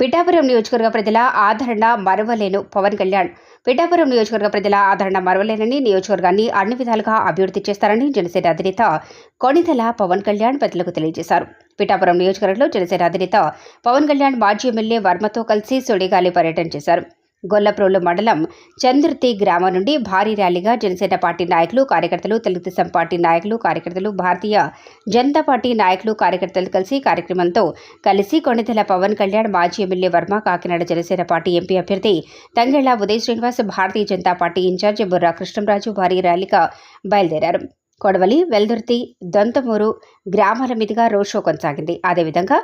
పిఠాపురం నియోజకవర్గ ప్రజల ఆదరణ మరవలేను పవన్ కళ్యాణ్. పిఠాపురం నియోజకవర్గ ప్రజల ఆదరణ మరవలేనని నియోజకవర్గాన్ని అన్ని విధాలుగా అభివృద్ధి చేస్తారని జనసేన అధినేత కొణిదెల పవన్ కళ్యాణ్ ప్రజలకు తెలియజేశారు. పిఠాపురం నియోజకవర్గంలో జనసేన అధినేత పవన్ కళ్యాణ్ మాజీ ఎమ్మెల్యే వర్మతో కలిసి సుడిగాలి పర్యటన చేశారు. గొల్లప్రోలు మండలం చంద్రతి గ్రామం నుండి భారీ ర్యాలీగా జనసేన పార్టీ నాయకులు కార్యకర్తలు తెలుగుదేశం పార్టీ నాయకులు కార్యకర్తలు భారతీయ జనతా పార్టీ నాయకులు కార్యకర్తలు కలిసి కార్యక్రమంతో కలిసి కొణిదెల పవన్ కళ్యాణ్ మాజీ MLA Varma Kakinada Janasena party MP అభ్యర్థి తంగెళ్ళ ఉదయ్ శ్రీనివాస్ భారతీయ జనతా పార్టీ ఇన్ఛార్జ్ బుర్రా కృష్ణంరాజు భారీ ర్యాలీగా బయలుదేరారు. కొడవలి వెల్దుర్తి దొంతమూరు గ్రామాల మీదుగా రోడ్ షో కొనసాగింది. అదేవిధంగా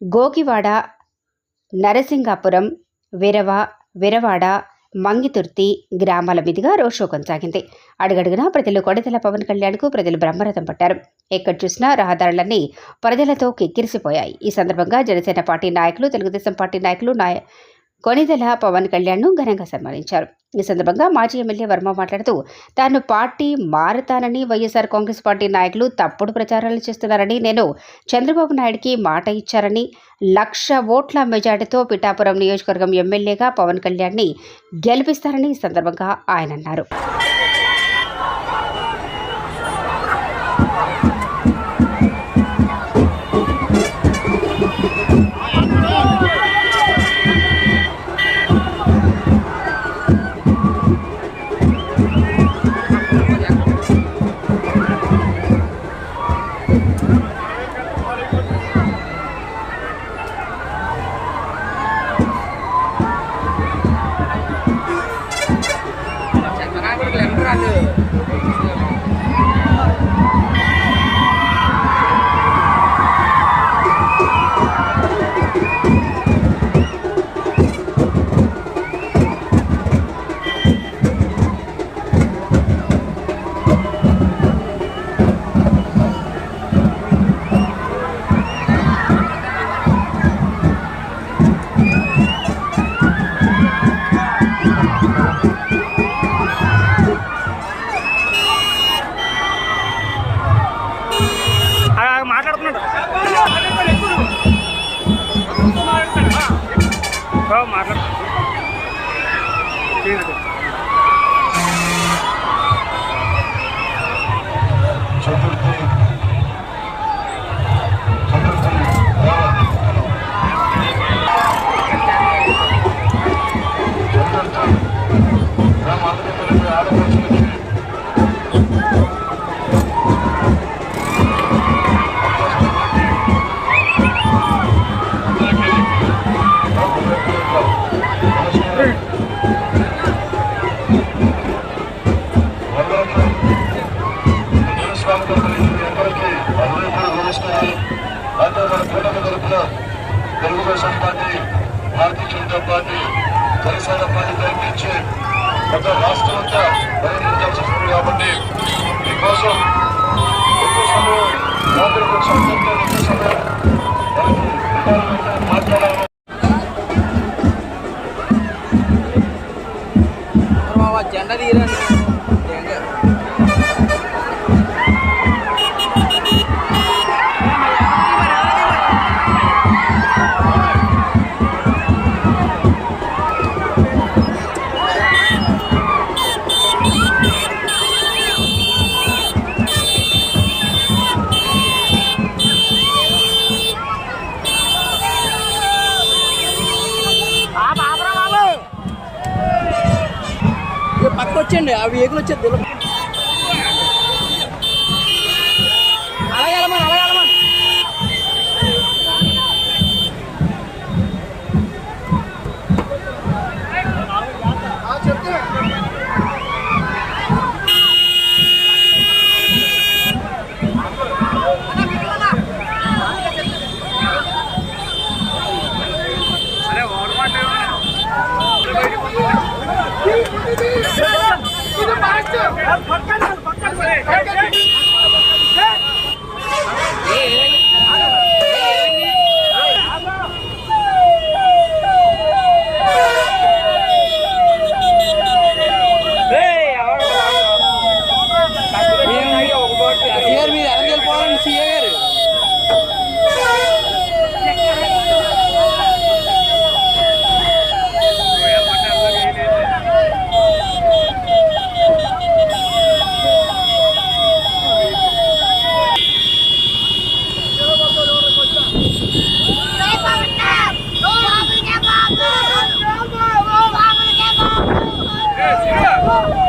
గోకివాడ నరసింగాపురం విరవ విరవాడ మంగితుర్తి గ్రామాల మీదుగా రోడ్ షో కొనసాగింది. అడుగడుగునా ప్రజలు కొడతల పవన్ కళ్యాణ్కు ప్రజలు బ్రహ్మరథం పట్టారు. ఎక్కడ చూసినా రహదారులన్నీ ప్రజలతో కిక్కిరిసిపోయాయి. ఈ సందర్భంగా జనసేన పార్టీ నాయకులు తెలుగుదేశం పార్టీ నాయకులు నాయ కొనిదెల పవన్ కళ్యాణ్ను ఘనంగా సన్మానించారు. ఈ సందర్భంగా మాజీ ఎమ్మెల్యే వర్మ మాట్లాడుతూ తాను పార్టీ మారుతానని వైఎస్ఆర్ కాంగ్రెస్ పార్టీ నాయకులు తప్పుడు ప్రచారాలు చేస్తున్నారని నేను చంద్రబాబు నాయుడికి మాట ఇచ్చారని లక్ష ఓట్ల మెజార్టీతో పిఠాపురం నియోజకవర్గం ఎమ్మెల్యేగా పవన్ కళ్యాణ్ని గెలిపిస్తారని ఈ సందర్భంగా ఆయన అన్నారు. clean it. nadira. పక్క వచ్చండి ఆ వెహికల్ వచ్చేది আর সরকার Oh,